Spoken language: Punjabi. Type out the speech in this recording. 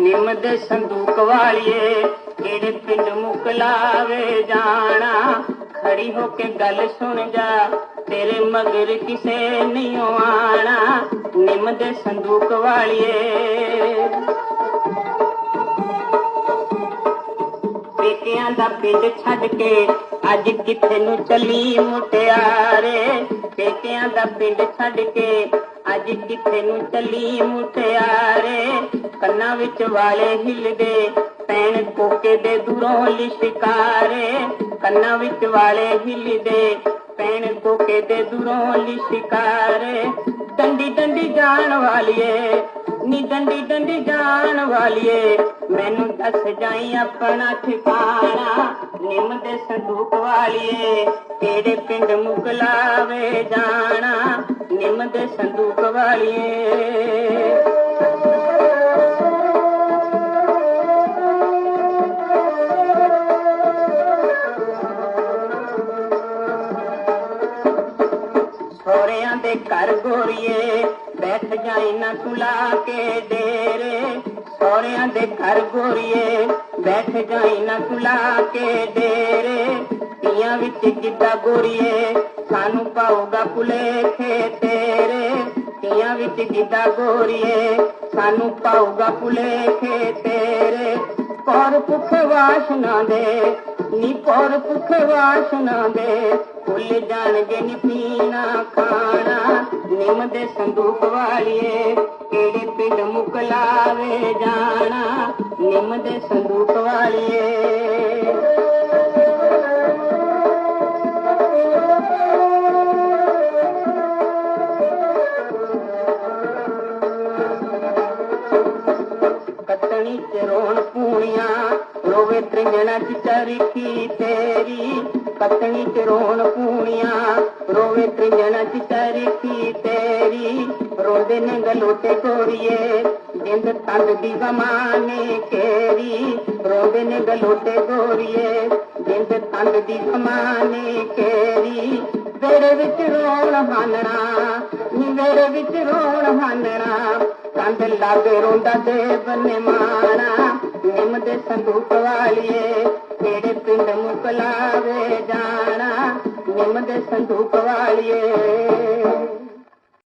ਦੇ ਸੰਦੂਕ ਵਾਲੀਏ ਕਿਹੜੇ ਪਿੰਡ ਮੁਕਲਾਵੇ ਜਾਣਾ। ਖੜੀ ਹੋ ਕੇ ਗੱਲ ਸੁਣ ਜਾ, ਤੇਰੇ ਮਗਰ ਕਿਸੇ ਨਹੀਂ ਆਣਾ। ਨਿੰਮ ਦੇ ਸੰਦੂਕ ਵਾਲੀਏ। ਪੇਕਿਆਂ ਦਾ ਪਿੰਡ ਛੱਡ ਕੇ ਅੱਜ ਕਿੱਥੇ ਨੂੰ ਚਲੀ ਮੁਟਿਆਰੇ? ਪੇਕਿਆਂ ਦਾ ਪਿੰਡ ਛੱਡ ਕੇ ਅੱਜ ਕਿੱਥੇ ਨੂੰ ਚਲੀ ਮੁਟਿਆਰੇ? ਕੰਨਾਂ ਵਿੱਚ ਵਾਲੇ ਹਿੱਲਦੇ ਪੈਣ ਕੋਕੇ ਦੇ ਦੂਰੋਂ ਲਿਸ਼ਕਾਰੇ। ਕੰਨਾਂ ਵਿੱਚ ਵਾਲੇ ਹਿੱਲਦੇ ਪੈਣ ਕੋਕੇ ਦੇ ਦੂਰੋਂ ਲਿਸ਼ਕਾਰੇ। ਡੰਡੀ ਡੰਡੀ ਜਾਣ ਵਾਲੀਏ, ਨੀ ਡੰਡੀ ਡੰਡੀ ਜਾਣ ਵਾਲੀਏ। ਮੈਨੂੰ ਦੱਸ ਜਾਈ ਆਪਣਾ ਠਿਕਾਣਾ, ਨਿੰਮ ਦੇ ਸੰਦੂਕ ਵਾਲੀਏ ਤੇਰੇ ਪਿੰਡ ਮੁਕਲਾਵੇ ਜਾਣਾ, ਨਿੰਮ ਦੇ ਸੰਦੂਕ ਵਾਲੀਏ। ਸੋਹਰਿਆਂ ਦੇ ਘਰ ਗੋਰੀਏ, ਬੈਠ ਜਾਈ ਨਾ ਤੁਲਾ ਕੇ ਡੇਰੇ ਸੋਹਰਿਆਂ ਦੇ ਘਰ ਗੋਰੀਏ, ਬੈਠ ਜਾਈ ਨਾ ਤੁਲਾ ਕੇ ਡੇਰੇ। ਤੀਆਂ ਵਿੱਚ ਗਿੱਧਾ ਗੋਰੀਏ, ਸਾਨੂੰ ਪਾਉਗਾ ਭੁਲੇਖੇ ਤੇਰੇ। ਤੀਆਂ ਵਿੱਚ ਗਿੱਧਾ ਗੋਰੀਏ, ਸਾਨੂੰ ਪਾਉਗਾ ਭੁਲੇਖੇ ਤੇਰੇ। ਪੌਰ ਭੁੱਖ ਵਾਸ਼ਨਾ ਦੇ, ਨੀ ਪੌਰ ਭੁੱਖ ਵਾਸ਼ਨਾ ਦੇ। ਭੁੱਲ ਜਾਣਗੇ ਨੀ ਪੀਣਾ ਖਾਣਾ। म संदूक वारीअ कहिड़ी पिंड मुकला संदूक वारीअ कतणी च रोन पूणिय रोवत्रिजण चरी खी ते कतणी च चरी रोंदे ने गलोटे कोरिए जिंद तंग दी जमाने केरी। रोंदे ने गलोटे कोरिए जिंद तंग दी जमाने केरी। मेरे विच रोण भानना मेरे विच रोण भानना कंध लागे रोंदा देव ने माना निम दे संदूक वालिए तेरे पिंड मुकलावे जाना निम दे संदूक वालिए।